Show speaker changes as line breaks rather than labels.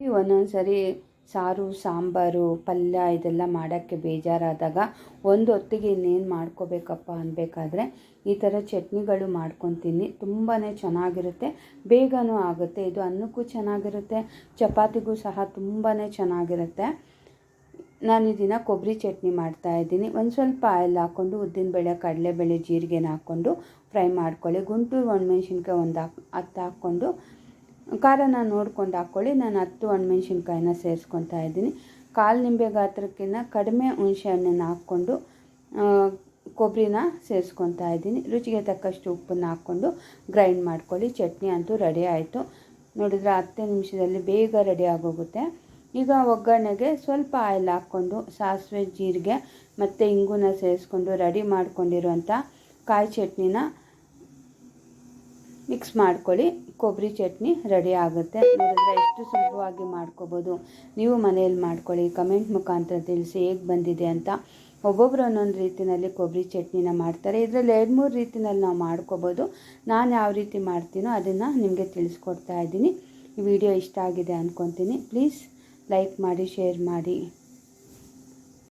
ಒಂದೊಂದು ಸರಿ ಸಾರು, ಸಾಂಬಾರು, ಪಲ್ಯ ಇದೆಲ್ಲ ಮಾಡೋಕ್ಕೆ ಬೇಜಾರಾದಾಗ ಒಂದು ಹೊತ್ತಿಗೆ ಇನ್ನೇನು ಮಾಡ್ಕೋಬೇಕಪ್ಪ ಅನ್ಬೇಕಾದ್ರೆ ಈ ಥರ ಚಟ್ನಿಗಳು ಮಾಡ್ಕೊತೀನಿ. ತುಂಬಾ ಚೆನ್ನಾಗಿರುತ್ತೆ. ಬೇಗನೂ ಆಗುತ್ತೆ. ಇದು ಅನ್ನಕ್ಕೂ ಚೆನ್ನಾಗಿರುತ್ತೆ. ಚಪಾತಿಗೂ ಸಹ ತುಂಬಾ ಚೆನ್ನಾಗಿರುತ್ತೆ. ನಾನು ಈ ದಿನ ಕೊಬ್ಬರಿ ಚಟ್ನಿ ಮಾಡ್ತಾ ಇದ್ದೀನಿ. ಒಂದು ಸ್ವಲ್ಪ ಆಯಿಲ್ ಹಾಕ್ಕೊಂಡು ಉದ್ದಿನಬೇಳೆ ಕಡಲೆಬೇಳೆ ಜೀರಿಗೆನ ಹಾಕ್ಕೊಂಡು ಫ್ರೈ ಮಾಡ್ಕೊಳ್ಳಿ. ಗುಂಟೂರು ಒಣಮೆಣ್ಸಿನ್ಕಾಯಿ ಒಂದು ಹಾಕ್ ಹತ್ತು ಹಾಕ್ಕೊಂಡು ಖಾರನ ನೋಡ್ಕೊಂಡು ಹಾಕ್ಕೊಳ್ಳಿ ನಾನು ಹತ್ತು ಒಣಮೆಣ್ಸಿನ್ಕಾಯಿನ ಸೇರಿಸ್ಕೊತಾ ಇದ್ದೀನಿ. ಕಾಲು ನಿಂಬೆ ಗಾತ್ರಕ್ಕಿಂತ ಕಡಿಮೆ ಹುಣಸೆ ಹಣ್ಣನ್ನು ಹಾಕ್ಕೊಂಡು ಕೊಬ್ಬರಿನ ಸೇರಿಸ್ಕೊತಾ ಇದ್ದೀನಿ. ರುಚಿಗೆ ತಕ್ಕಷ್ಟು ಉಪ್ಪನ್ನು ಹಾಕ್ಕೊಂಡು ಗ್ರೈಂಡ್ ಮಾಡ್ಕೊಳ್ಳಿ. ಚಟ್ನಿ ಅಂತೂ ರೆಡಿ ಆಯಿತು. ನೋಡಿದ್ರೆ ಹತ್ತು ನಿಮಿಷದಲ್ಲಿ ಬೇಗ ರೆಡಿ ಆಗೋಗುತ್ತೆ. ಈಗ ಒಗ್ಗರಣೆಗೆ ಸ್ವಲ್ಪ ಆಯಿಲ್ ಹಾಕ್ಕೊಂಡು, ಸಾಸಿವೆ, ಜೀರಿಗೆ ಮತ್ತು ಇಂಗುನ ಸೇರಿಸ್ಕೊಂಡು ರೆಡಿ ಮಾಡ್ಕೊಂಡಿರುವಂಥ ಕಾಯಿ ಚಟ್ನಿನ ಮಿಕ್ಸ್ ಮಾಡ್ಕೊಳ್ಳಿ. ಕೊಬ್ಬರಿ ಚಟ್ನಿ ರೆಡಿ ಆಗುತ್ತೆ. ನೋಡಿದ್ರೆ ಎಷ್ಟು ಸುಲಭವಾಗಿ ಮಾಡ್ಕೋಬೋದು. ನೀವು ಮನೆಯಲ್ಲಿ ಮಾಡ್ಕೊಳ್ಳಿ. ಕಮೆಂಟ್ ಮುಖಾಂತರ ತಿಳಿಸಿ ಹೇಗೆ ಬಂದಿದೆ ಅಂತ. ಒಬ್ಬೊಬ್ಬರು ಒಂದೊಂದು ರೀತಿಯಲ್ಲಿ ಕೊಬ್ಬರಿ ಚಟ್ನಿನ ಮಾಡ್ತಾರೆ. ಇದರಲ್ಲಿ ಎರಡು ಮೂರು ರೀತಿಯಲ್ಲಿ ನಾವು ಮಾಡ್ಕೋಬೋದು. ನಾನು ಯಾವ ರೀತಿ ಮಾಡ್ತೀನೋ ಅದನ್ನು ನಿಮಗೆ ತಿಳಿಸ್ಕೊಡ್ತಾ ಇದ್ದೀನಿ. ಈ ವಿಡಿಯೋ ಇಷ್ಟ ಆಗಿದೆ ಅಂದ್ಕೊತೀನಿ ಪ್ಲೀಸ್ ಲೈಕ್ ಮಾಡಿ ಶೇರ್ ಮಾಡಿ.